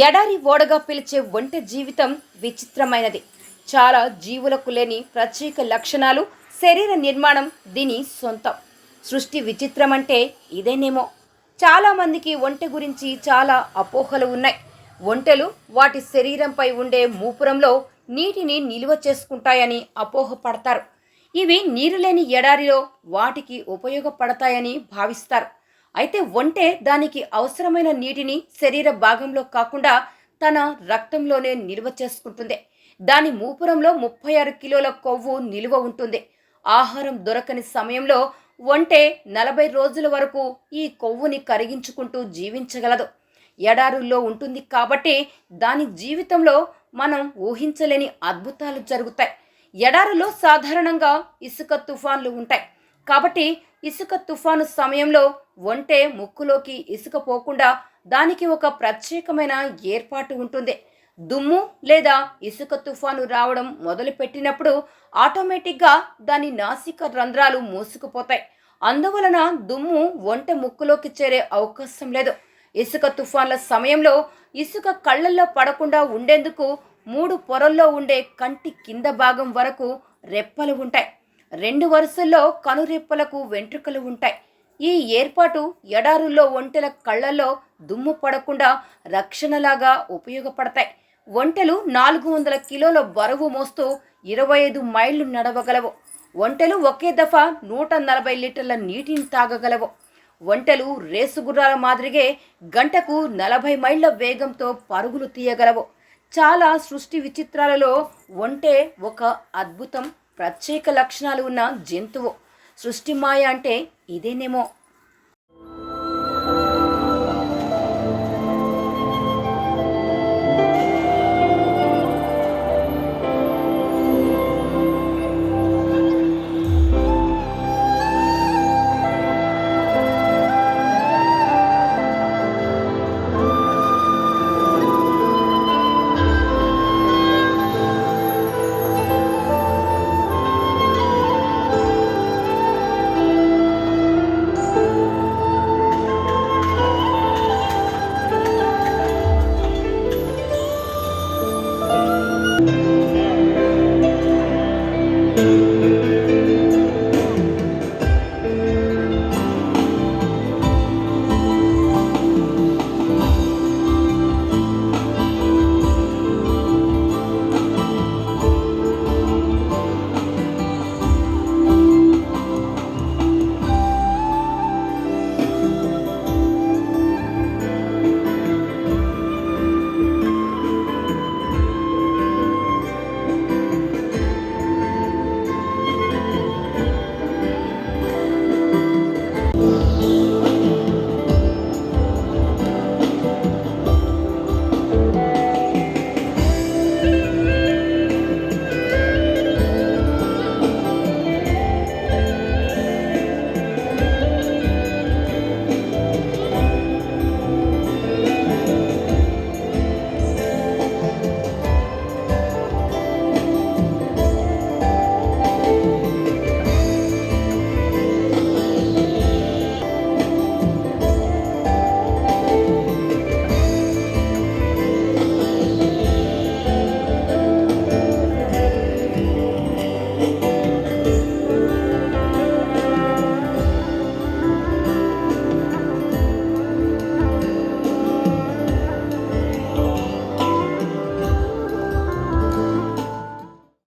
ఎడారి ఓడగా పిలిచే ఒంటె జీవితం విచిత్రమైనది. చాలా జీవులకు లేని ప్రత్యేక లక్షణాలు శరీర నిర్మాణం దీని సొంతం. సృష్టి విచిత్రం అంటే ఇదేనేమో చాలామందికి ఒంటె గురించి చాలా అపోహలు ఉన్నాయి. ఒంటెలు వాటి శరీరంపై ఉండే మూపురంలో నీటిని నిల్వ చేసుకుంటాయని అపోహపడతారు ఇవి నీరు లేని ఎడారిలో వాటికి ఉపయోగపడతాయని భావిస్తారు. అయితే ఒంటె దానికి అవసరమైన నీటిని శరీర భాగంలో కాకుండా తన రక్తంలోనే నిల్వ చేసుకుంటుంది. దాని మూపురంలో ముప్పై ఆరు కిలోల కొవ్వు నిల్వ ఉంటుంది. ఆహారం దొరకని సమయంలో ఒంటె నలభై రోజుల వరకు ఈ కొవ్వుని కరిగించుకుంటూ జీవించగలదు. ఎడారుల్లో ఉంటుంది కాబట్టి దాని జీవితంలో మనం ఊహించలేని అద్భుతాలు జరుగుతాయి. ఎడారులో సాధారణంగా ఇసుక తుఫాన్లు ఉంటాయి. కాబట్టి ఇసుక తుఫాను సమయంలో ఒంటె ముక్కులోకి ఇసుక పోకుండా దానికి ఒక ప్రత్యేకమైన ఏర్పాటు ఉంటుంది. దుమ్ము లేదా ఇసుక తుఫాను రావడం మొదలుపెట్టినప్పుడు ఆటోమేటిక్గా దాని నాసిక రంధ్రాలు మూసుకుపోతాయి. అందువలన దుమ్ము ఒంటె ముక్కులోకి చేరే అవకాశం లేదు. ఇసుక తుఫాన్ల సమయంలో ఇసుక కళ్ళల్లో పడకుండా ఉండేందుకు మూడు పొరల్లో ఉండే కంటి కింద భాగం వరకు రెప్పలు ఉంటాయి. రెండు వరుసల్లో కనురెప్పలకు వెంట్రుకలు ఉంటాయి. ఈ ఏర్పాటు ఎడారుల్లో ఒంటెల కళ్ళల్లో దుమ్ము పడకుండా రక్షణలాగా ఉపయోగపడతాయి. ఒంటెలు నాలుగు వందల కిలోల బరువు మోస్తూ ఇరవై ఐదు మైళ్ళు నడవగలవు. ఒంటెలు ఒకే దఫా నూట నలభై లీటర్ల నీటిని తాగగలవు. ఒంటెలు రేసు గుర్రాల మాదిరిగే గంటకు నలభై మైళ్ళ వేగంతో పరుగులు తీయగలవు. చాలా సృష్టి విచిత్రాలలో ఒంటె ఒక అద్భుతం ప్రత్యేక లక్షణాలు ఉన్న జంతువు. సృష్టి మాయ అంటే ఇదేనేమో.